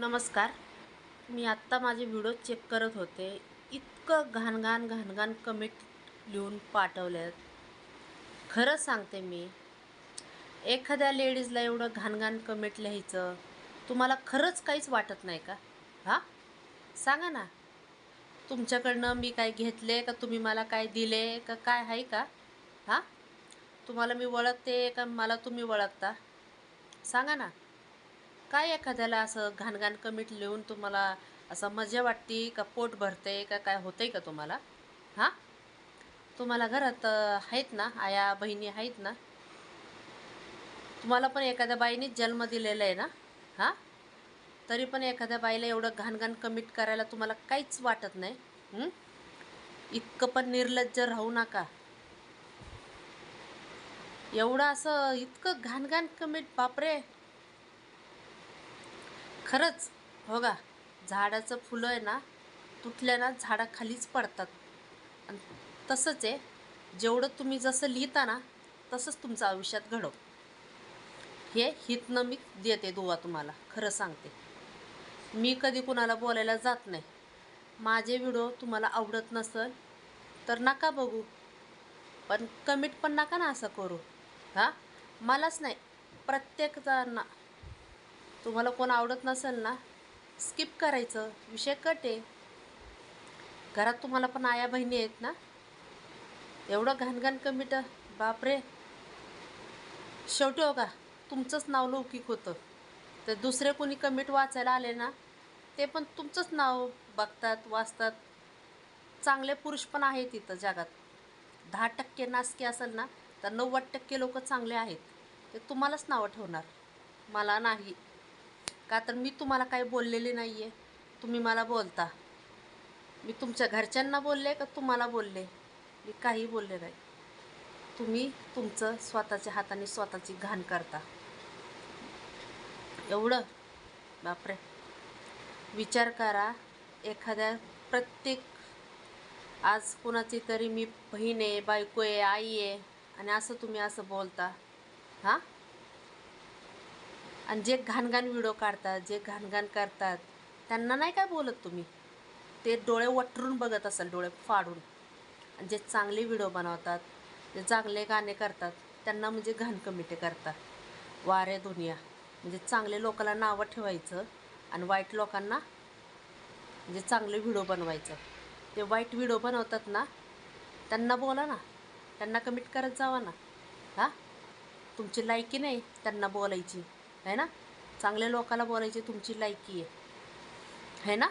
नमस्कार. मी आत्ता माझे व्हिडिओ चेक करत होते. इतकं घाणघाण घाणघाण कमेंट लिहून पाठवल्यात. आहेत खरं सांगते मी एखाद्या लेडीजला एवढं घाणघाण कमेंट लिहायचं तुम्हाला खरंच काहीच वाटत नाही का? हां? सांगा ना. तुमच्याकडनं मी काय घेतले का तुम्ही मला काय दिले का काय आहे का? हां? तुम्हाला मी वळखते का मला तुम्ही वळखता? सांगा ना. काय एखाद्याला असं घाणघाण कमीट लिहून तुम्हाला असं मजा वाटते का पोट भरते का काय होतंय का तुम्हाला? हां? तुम्हाला घरात आहेत ना आया बहिणी आहेत ना? तुम्हाला पण एखाद्या बाईनेच जन्म दिलेला आहे ना? हां? तरी पण एखाद्या बाईला एवढं घाणघाण कमीट करायला तुम्हाला काहीच वाटत नाही इतकं पण निर्लज्ज राहू नका. एवढं असं इतकं घाणघाण कमीट बापरे! खरंच हो का? झाडाचं फुलं आहे ना तुटल्या ना झाडाखालीच पडतात. आणि तसंच आहे जेवढं तुम्ही जसं लिहिता ना तसंच तुमचं आयुष्यात घडव. हे हितनं मी देते दुवा तुम्हाला खरं सांगते. मी कधी कुणाला बोलायला जात नाही. माझे व्हिडिओ तुम्हाला आवडत नसेल तर नका बघू. पण कमेंट पण नका ना असं करू. हां? मलाच नाही. प्रत्येकजणांना तुम्हाला कोण आवडत नसेल ना स्किप करायचं. विषय कट आहे. घरात तुम्हाला पण आया बहिणी आहेत ना? एवढं घाणघाण कमीट बापरे. शेवटी हो का तुमचंच नाव लौकिक होतं. तर दुसरे कोणी कमीट वाचायला आले ना ते पण तुमचंच नाव बघतात वाचतात. चांगले पुरुष पण आहेत इथं जगात. दहा टक्के नासके असेल ना तर नव्वद टक्के लोक चांगले आहेत. ते तुम्हालाच नावं ठेवणार. मला नाही. का तर मी तुम्हाला काही बोललेले नाही आहे तुम्ही मला बोलता. मी तुमच्या घरच्यांना बोलले का तुम्हाला बोलले? मी काही बोलले नाही. तुम्ही तुमचं स्वतःच्या हाताने स्वतःची घाण करता. एवढं? बापरे. विचार करा एखाद्या प्रत्येक आज कुणाची तरी मी बहीण आहे बायको आहे आई आहे आणि असं तुम्ही असं बोलता. हां? आणि जे घाणघाण व्हिडिओ काढतात जे घाणघाण करतात त्यांना नाही काय बोलत तुम्ही? ते डोळे वटरून बघत असाल डोळे फाडून. आणि जे चांगले व्हिडिओ बनवतात जे चांगले गाणे करतात त्यांना म्हणजे घाण कमिटे करतात. वारे दुनिया. म्हणजे चांगले लोकांना नावं ठेवायचं आणि वाईट लोकांना म्हणजे चांगले व्हिडिओ बनवायचं. ते वाईट व्हिडिओ बनवतात ना त्यांना बोला ना. त्यांना कमिट करत जावा ना. हां? तुमची लायकी नाही त्यांना बोलायची. आहे ना? चांगल्या लोकाला बोलायची तुमची लायकी आहे. है ना?